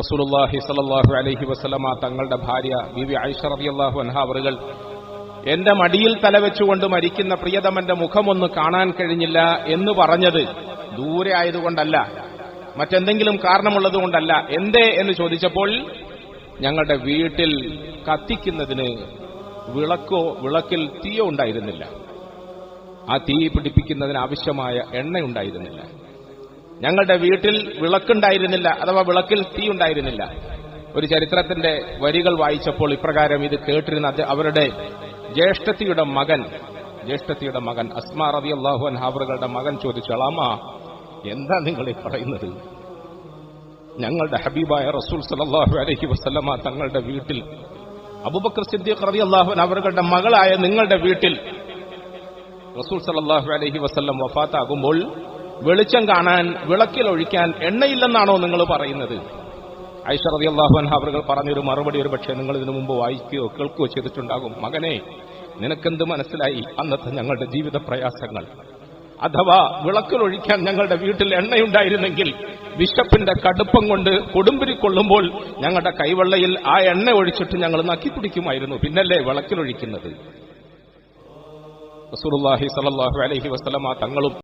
റസൂലുള്ളാഹി സല്ലല്ലാഹു അലഹി വസ്ലമ തങ്ങളുടെ ഭാര്യ ബിബി ആയിഷ റളിയല്ലാഹു അൻഹ അവറുകൾ എന്റെ മടിയിൽ തലവെച്ചുകൊണ്ട് മരിക്കുന്ന പ്രിയതമന്റെ മുഖമൊന്ന് കാണാൻ കഴിഞ്ഞില്ല എന്ന് പറഞ്ഞത് ദൂരെ ആയതുകൊണ്ടല്ല മറ്റെന്തെങ്കിലും കാരണമുള്ളതുകൊണ്ടല്ല എന്തേ എന്ന് ചോദിച്ചപ്പോൾ ഞങ്ങളുടെ വീട്ടിൽ കത്തിക്കുന്നതിന് വിളക്കോ വിളക്കിൽ തീയോ ഉണ്ടായിരുന്നില്ല. ആ തീ പിടിപ്പിക്കുന്നതിന് ആവശ്യമായ എണ്ണ ഉണ്ടായിരുന്നില്ല. ഞങ്ങളുടെ വീട്ടിൽ വിളക്കുണ്ടായിരുന്നില്ല അഥവാ വിളക്കിൽ തീ ഉണ്ടായിരുന്നില്ല. ഒരു ചരിത്രത്തിന്റെ വരികൾ വായിച്ചപ്പോൾ ഇപ്രകാരം ഇത് കേട്ടിരുന്ന അവരുടെ ജ്യേഷ്ഠത്തിയുടെ മകൻ ജ്യേഷ്ഠത്തിയുടെ മകൻ അസ്മാ റബി അള്ളാഹു അൻഹാബറുകളുടെ മകൻ ചോദിച്ചു എന്താ നിങ്ങൾ ഈ പറയുന്നത്? ഞങ്ങളുടെ ഹബീബായ റസൂൽ സലല്ലാഹു അലഹി വസ്ലമ തങ്ങളുടെ വീട്ടിൽ അബുബക്കർ സിദ്ദീഖ് റബി അള്ളാഹു അവരുടെ മകളായ നിങ്ങളുടെ വീട്ടിൽ റസൂൽ സലല്ലാഹു അലഹി വസ്ലം വഫാത്താകുമ്പോൾ വെളിച്ചം കാണാൻ വിളക്കിൽ ഒഴിക്കാൻ എണ്ണയില്ലെന്നാണോ നിങ്ങൾ പറയുന്നത്? ഐശ്വറതി അള്ളാഹുൻഹ അവர்கள் പറഞ്ഞൊരു മറുപടി ഒരു പക്ഷേ നിങ്ങൾ ഇതിനു മുമ്പ് വായിക്കുകയോ കേൾക്കുകയോ ചെയ്തിട്ടുണ്ടാകും. മകനെ നിനക്കെന്ത് മനസ്സിലായി? അന്നത്തെ ഞങ്ങളുടെ ജീവിത പ്രയാസങ്ങൾ. അഥവാ വിളക്കിലൊഴിക്കാൻ ഞങ്ങളുടെ വീട്ടിൽ എണ്ണയുണ്ടായിരുന്നെങ്കിൽ വിശപ്പിന്റെ കടുപ്പം കൊണ്ട് കൊടുമ്പിരിക്കൊള്ളുമ്പോൾ ഞങ്ങളുടെ കൈവെള്ളയിൽ ആ എണ്ണ ഒഴിച്ചിട്ട് ഞങ്ങൾ നക്കി കുടിക്കുമായിരുന്നു. പിന്നല്ലേ വിളക്കിലൊഴിക്കുന്നത് റസൂലുള്ളാഹി സ്വല്ലല്ലാഹു അലൈഹി വസല്ലമ തങ്ങളും